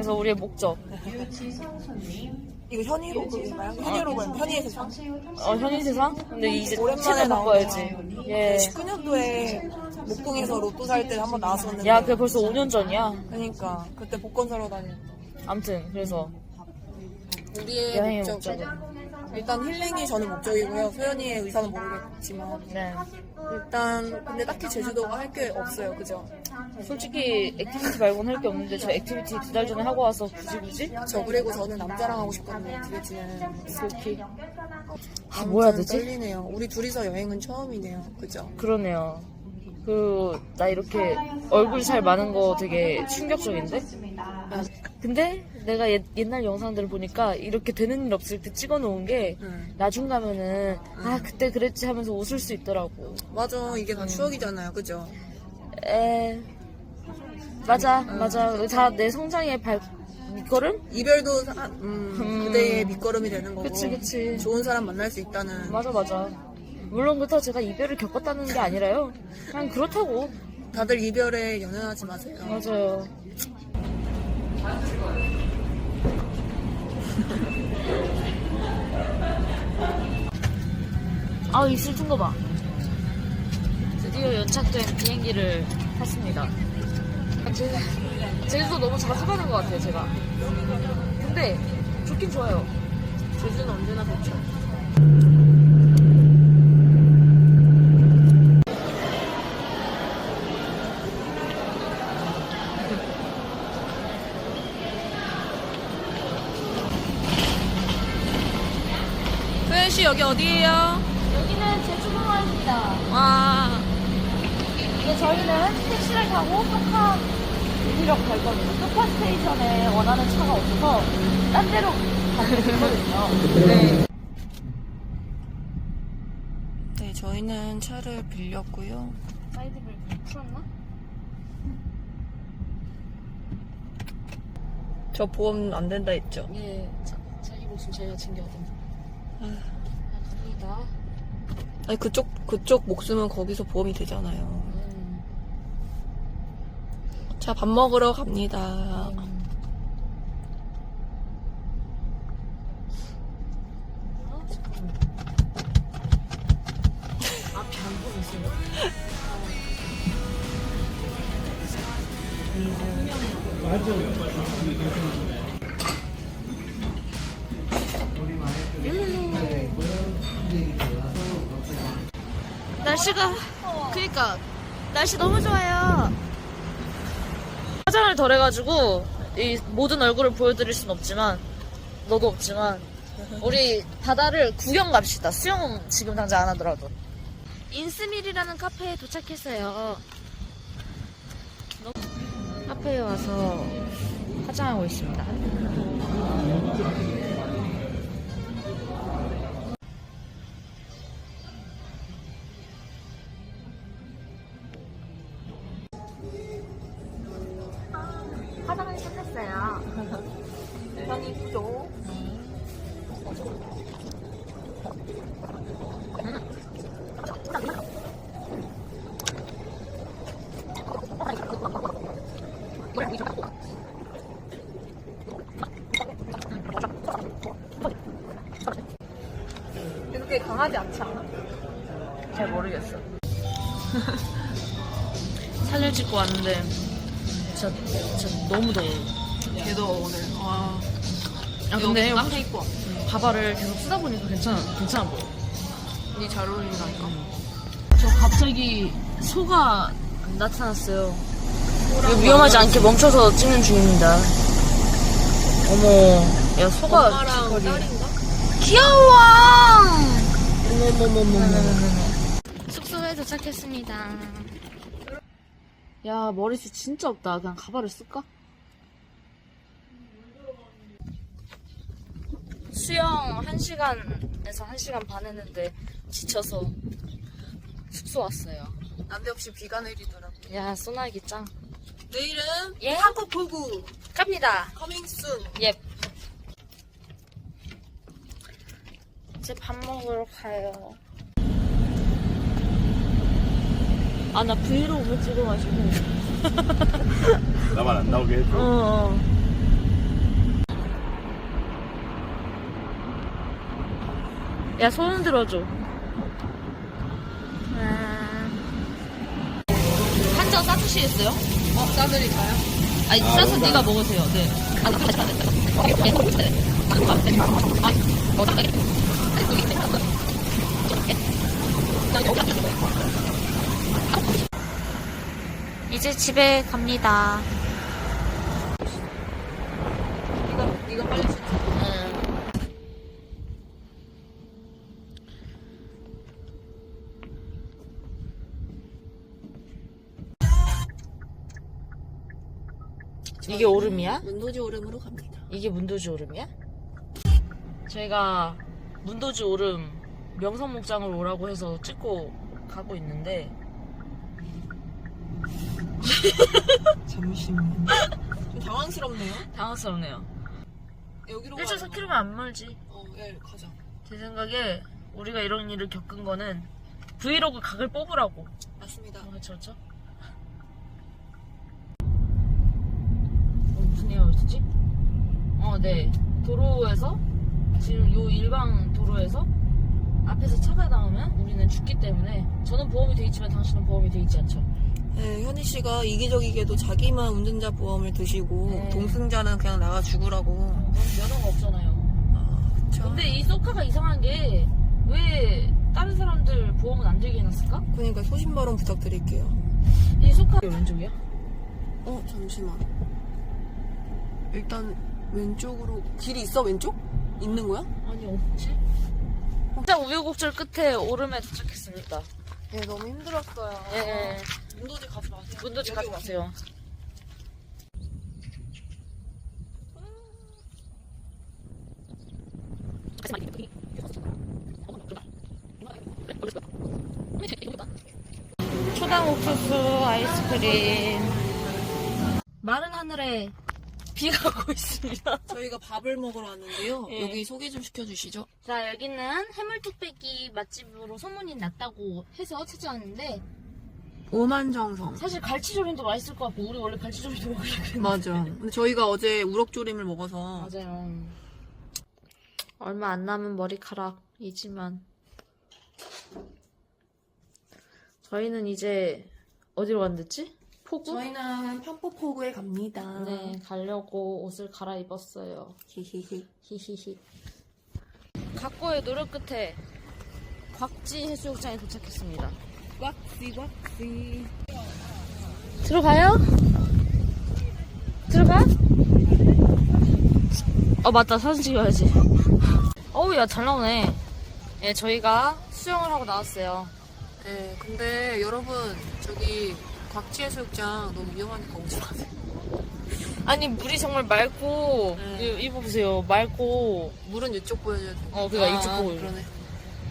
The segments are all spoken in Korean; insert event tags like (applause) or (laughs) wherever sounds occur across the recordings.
그래서 우리의 목적. 이거 현이 로그인가요? 현이 로그 현이의 세상. 어, 현인 세상? 근데 이제 오랜만에 바꿔야지. 예. 19년도에 목동에서 로또 살 때 한번 나왔었는데. 야, 그게 벌써 5년 전이야. 그러니까 그때 복권 사러 다녔. 암튼, 그래서. 우리의 여행의 목적. 목적은. 일단 힐링이 저는 목적이고요. 소연이의 의사는 모르겠지만 네. 일단 근데 딱히 제주도가 할 게 없어요, 그죠? 솔직히 액티비티 말고는 할 게 없는데 저 액티비티 두 달 전에 하고 와서 굳이 굳이? 저 그리고 저는 남자랑 하고 싶거든요. 액티비티는 솔직히. 아, 뭐 해야 되지? 떨리네요. 우리 둘이서 여행은 처음이네요, 그죠? 그러네요. 그, 나 이렇게 얼굴 살 많은 거 되게 충격적인데? 근데 내가 옛, 옛날 영상들을 보니까 이렇게 되는 일 없을 때 찍어 놓은 게 응. 나중 가면은 아, 그때 그랬지 하면서 웃을 수 있더라고. 맞아, 이게 다 추억이잖아요, 그죠? 에. 맞아, 맞아. 다 내 성장의 발, 밑거름? 이별도 사- 음, 음. 그대의 밑거름이 되는 거고 그치, 그치. 좋은 사람 만날 수 있다는 맞아, 맞아. 물론 그렇다고 제가 이별을 겪었다는 게 아니라요. 그냥 그렇다고. 다들 이별에 연연하지 마세요. 맞아요. 아, 이슬 튼거 봐. 드디어 연착된 비행기를 탔습니다. 제, 제주도 너무 자주 가는 것 같아요, 제가. 근데 좋긴 좋아요. 제주는 언제나 좋죠. 씨 여기 어디예요? 여기는 제주공항입니다. 와 이제 저희는 택시를 타고 똑카 유리역 갈 거거든요. 똑카 스테이션에 원하는 차가 없어서 딴 데로 가면 되거든요. (laughs) 네. 네, 저희는 차를 빌렸고요. 사이드를 풀었나? 저 보험 안 된다 했죠? 예, 자, 자기 목숨 제가 챙겨야 된다. 아, 갑니다. 아니 그쪽 그쪽 목숨은 거기서 보험이 되잖아요. 음, 자 밥 먹으러 갑니다. 음. 앞이 안 보이세요? 날씨가 그니까 날씨 너무 좋아요. 화장을 덜 해가지고 이 모든 얼굴을 보여드릴 순 없지만 너도 없지만 우리 바다를 구경 갑시다. 수영 지금 당장 안 하더라도. 인스밀이라는 카페에 도착했어요. 카페에 와서 화장하고 있습니다. 편히 부죠. 이렇게 강하지 않지 않아? 잘 모르겠어. 사진 찍고 왔는데 진짜, 진짜 너무 더워요. 걔도 오늘 와. 아 근데 깡패 입고. 가발을 계속 쓰다 보니까 괜찮아 괜찮아 보여. 니잘 어울린다니까. 저 갑자기 소가 나타났어요. 이거 위험하지 않게 멈춰서 찍는 중입니다. 어머, 야 소가 엄마랑 딸인가? 귀여워. 어머머머머머. 숙소에 도착했습니다. 야 머리숱 진짜 없다. 그냥 가발을 쓸까? 수영 1시간에서 1시간 반 했는데 지쳐서 숙소 왔어요. 난데없이 비가 내리더라고. 야 소나기 짱. 내일은 예? 한국 보구 갑니다. 커밍 순. 예. 이제 밥 먹으러 가요. 아, 나 브이로그 찍어가지고. 나만 안 나오게 해줘. 어, 어. 야, 손 흔들어줘. 한장 싸주시겠어요? 어, 싸드릴까요? 아니, 싸서 네가 먹으세요. 네. 아, 나안 이제 집에 갑니다. 이거, 이거 빨리 주 이게 오름이야? 문도지 오름으로 갑니다. 이게 문도지 오름이야? 저희가 문도지 오름 명성목장을 오라고 해서 찍고 가고 있는데 (laughs) 잠시만요. 좀 당황스럽네요. 당황스럽네요. 여기로 1.4km면 안 멀지. 어, 예, 가자. 제 생각에 우리가 이런 일을 겪은 거는 브이로그 각을 뽑으라고. 맞습니다. 어, 그쵸? 어, 무슨 있었지? 어, 네. 도로에서, 지금 요 일방 도로에서 앞에서 차가 나오면 우리는 죽기 때문에 저는 보험이 돼 있지만 당신은 보험이 돼 있지 않죠. 네, 현희 씨가 이기적이게도 자기만 운전자 보험을 드시고 네. 동승자는 그냥 나가 죽으라고. 어, 저는 면허가 없잖아요. 아, 그쵸. 근데 이 소카가 이상한 게 왜 다른 사람들 보험은 안 들게 해놨을까? 그러니까 소신 발언 부탁드릴게요. 이 소카 왼쪽이야? 어, 잠시만. 일단 왼쪽으로 길이 있어 왼쪽? 있는 거야? 아니 없지? 진짜 우여곡절 끝에 오름에 도착했습니다. 네, 너무 힘들었어요. 예, 예. 문도지 가지 마세요. 문도지 가지. 마세요. 초당 옥수수 아이스크림. 마른 하늘에 비가 오고 (laughs) 있습니다. 저희가 밥을 먹으러 왔는데요. 예. 여기 소개 좀 시켜주시죠. 자, 여기는 해물뚝배기 맛집으로 소문이 났다고 해서 찾아왔는데 오만정성. 사실 갈치조림도 맛있을 것 같고 우리 원래 갈치조림도 먹으려고 했는데 맞아. 근데 저희가 어제 우럭조림을 먹어서 맞아요. 얼마 안 남은 머리카락이지만 저희는 이제 어디로 간댔지? 포구? 저희는 편포포구에 갑니다. 네, 가려고 옷을 갈아입었어요. 히히히. 히히히. 각고의 노력 끝에 곽지 해수욕장에 도착했습니다. 왁시 왁시. 들어가요? 들어가? 어 맞다 사진 찍어야지 어우 야 잘 나오네 예 저희가 수영을 하고 나왔어요 네, 근데 여러분 저기 곽지해수욕장 너무 위험하니까 오지 마세요. 아니 물이 정말 맑고 네. 이- 이거 보세요 맑고 물은 이쪽 보여줘야 돼. 어, 그니까 이쪽 보여요. 그러네.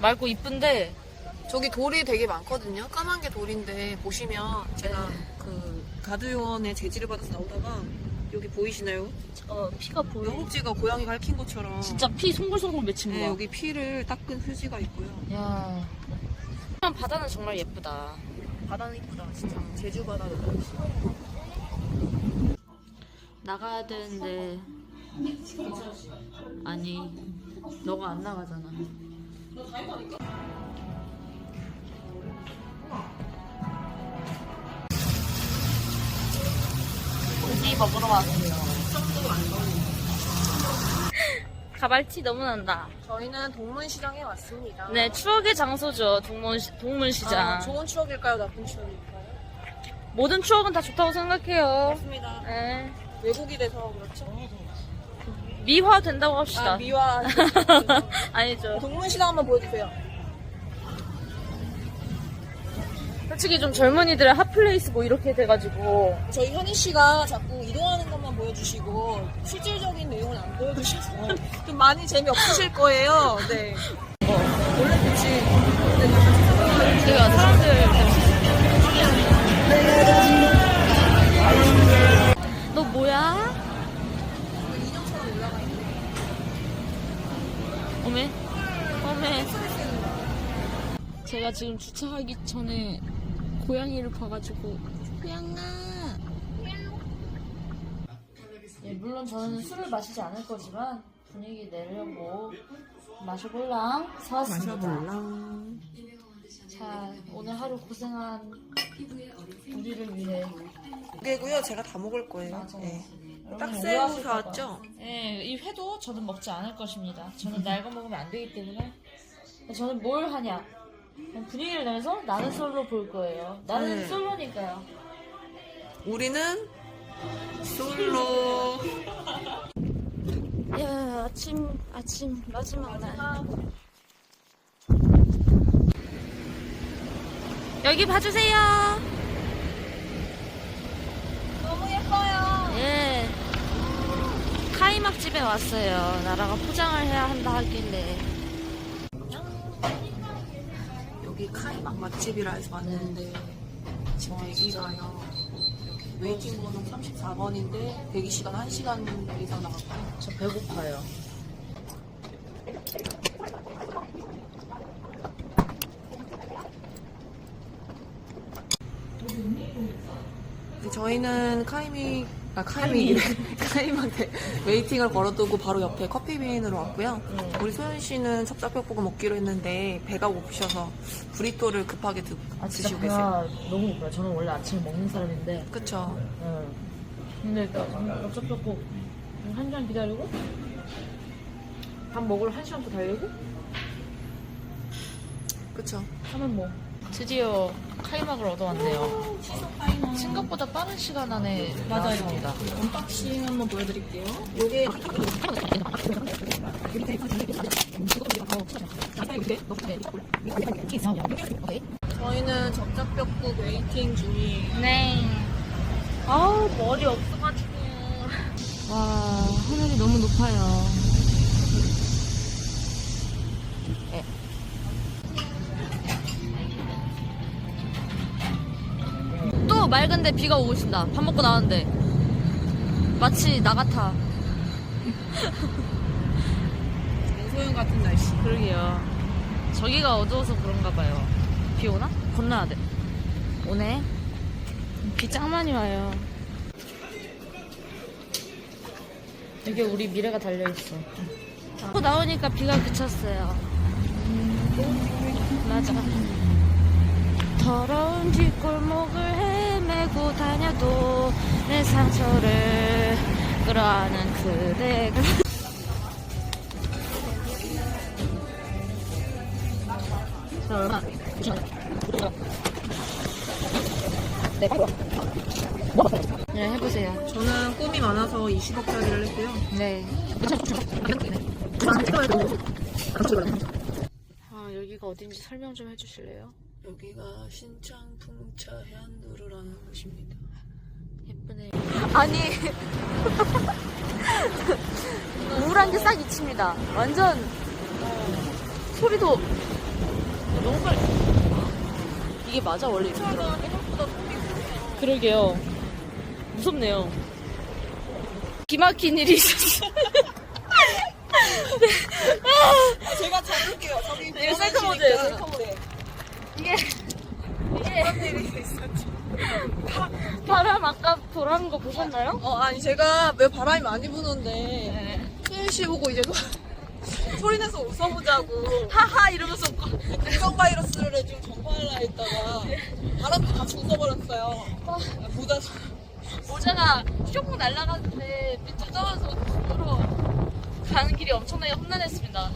맑고 이쁜데 저기 돌이 되게 많거든요. 까만 게 돌인데 보시면 제가 그 가두요원에 제지를 받아서 나오다가 여기 보이시나요? 어 피가 보여 허벅지가 고양이가 핥힌 것처럼 진짜 피 송글송글 맺힌 네, 거야 여기 피를 닦은 휴지가 있고요. 야 바다는 정말 예쁘다 바다는 이쁘다. 진짜. 제주 바다는 나가야 되는데 아니 너가 안 나가잖아. 고기 먹으러 왔어요 가발티 너무 난다 저희는 동문시장에 왔습니다. 네 추억의 장소죠 동문, 동문시장 아, 좋은 추억일까요? 나쁜 추억일까요? 모든 추억은 다 좋다고 생각해요 맞습니다. 네. 외국이 돼서 그렇죠. 미화 된다고 합시다 아, 미화. (laughs) 아니죠 동문시장 한번 보여주세요. 솔직히 좀 젊은이들의 핫플레이스 뭐 이렇게 돼가지고 저희 현희 씨가 자꾸 이동하는 것만 보여주시고 실질적인 내용은 안 보여주셔서 (laughs) 좀 많이 재미없으실 거예요. 네. 원래 그치. 제가 사람들 너 뭐야? 인형처럼 올라가 있는 어메 어메 제가 지금 주차하기 전에 고양이를 봐가지고 고양아 예, 물론 저는 술을 마시지 않을 거지만 분위기 내려고 마셔볼랑 사왔습니다. 마셔볼랑. 자, 오늘 하루 고생한 우리를 위해. 두 개고요. 제가 다 먹을 거예요. 맞아요. 네. 여러분 딱새우 오해하실까 봐. 사왔죠? 네, 이 회도 저는 먹지 않을 것입니다. 저는 날거 먹으면 안 되기 때문에. 저는 뭘 하냐? 분위기를 내면서 나는 솔로 볼 거예요. 나는 네. 솔로니까요. 우리는 솔로. 야, 아침, 아침, 마지막 날. 여기 봐주세요. 너무 예뻐요. 예. 카이막 집에 왔어요. 나라가 포장을 해야 한다 하길래. 여기 카이막 맛집이라 해서 왔는데 지금 대기가요. 웨이팅 번호 34번인데 대기 시간 1시간 이상 나갔고요. 저 배고파요. 저희는 카이미 아 카이미 (laughs) 대- (laughs) 웨이팅을 걸어두고 바로 옆에 커피빈으로 왔고요. 네. 우리 소연 씨는 찹쌀떡볶음 먹기로 했는데 배가 고프셔서 브리또를 급하게 드, 아, 진짜 드시고 계세요. 배가 너무 고파요. 저는 원래 아침에 먹는 사람인데. 그쵸? 응. 근데 일단 엽떡볶고 한 시간 기다리고 밥 먹으러 한 시간 더 달리고 그쵸? 하면 뭐 드디어 카이막을 얻어왔네요. 생각보다 빠른 시간 안에 나왔습니다. 언박싱 한번 보여드릴게요. 요게 저희는 접착벽국 웨이팅 중이에요. 네. 아우 머리 없어가지고. 와 하늘이 너무 높아요. 맑은데 비가 오고 있습니다. 밥 먹고 나왔는데 마치 나 같아. 소연 같은 날씨. 그러게요. 저기가 어두워서 그런가 봐요. 비 오나? 건너야 돼. 오네. 비 짱 많이 와요. 여기 우리 미래가 달려있어. 또 나오니까 비가 그쳤어요. 맞아. 더러운 뒷골목을 헤매고 다녀도 내 상처를 끌어안은 그대가 네, 해보세요. 저는 꿈이 많아서 20억짜리를 했고요. 네. 아, 여기가 어딘지 설명 좀 해주실래요? 여기가 신창풍차 해안도로라는 곳입니다. 예쁘네. 아니. (laughs) 우울한 게 싹 잊힙니다. 완전, 소리도 너무 빨리. 이게 맞아, 원래 이렇게 들어 그러게요. 무섭네요. 기막힌 일이 있었어. (laughs) 제가 잡을게요. 저기 이거 셀카 모드예요, 셀카 모드. 이게, 이게. 바람 아까 돌아오는 거 보셨나요? 어 아니 제가 왜 바람이 많이 부는데 네. 소연 씨 보고 이제 (laughs) 소리 내서 웃어보자고 하하 이러면서 공정 바이러스를 지금 전파하려 했다가 바람도 같이 웃어버렸어요. 보다 모자가 쇼 날아갔는데 밑에 떨어져서 으로 가는 길이 엄청나게 험난했습니다.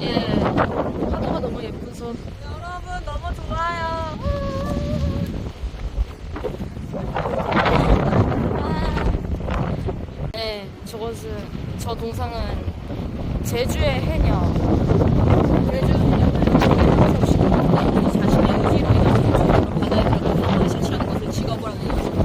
예, 파도가 너무 예뻐서 여러분 너무 좋아요. 네, 저것은 저 동상은 제주의 해녀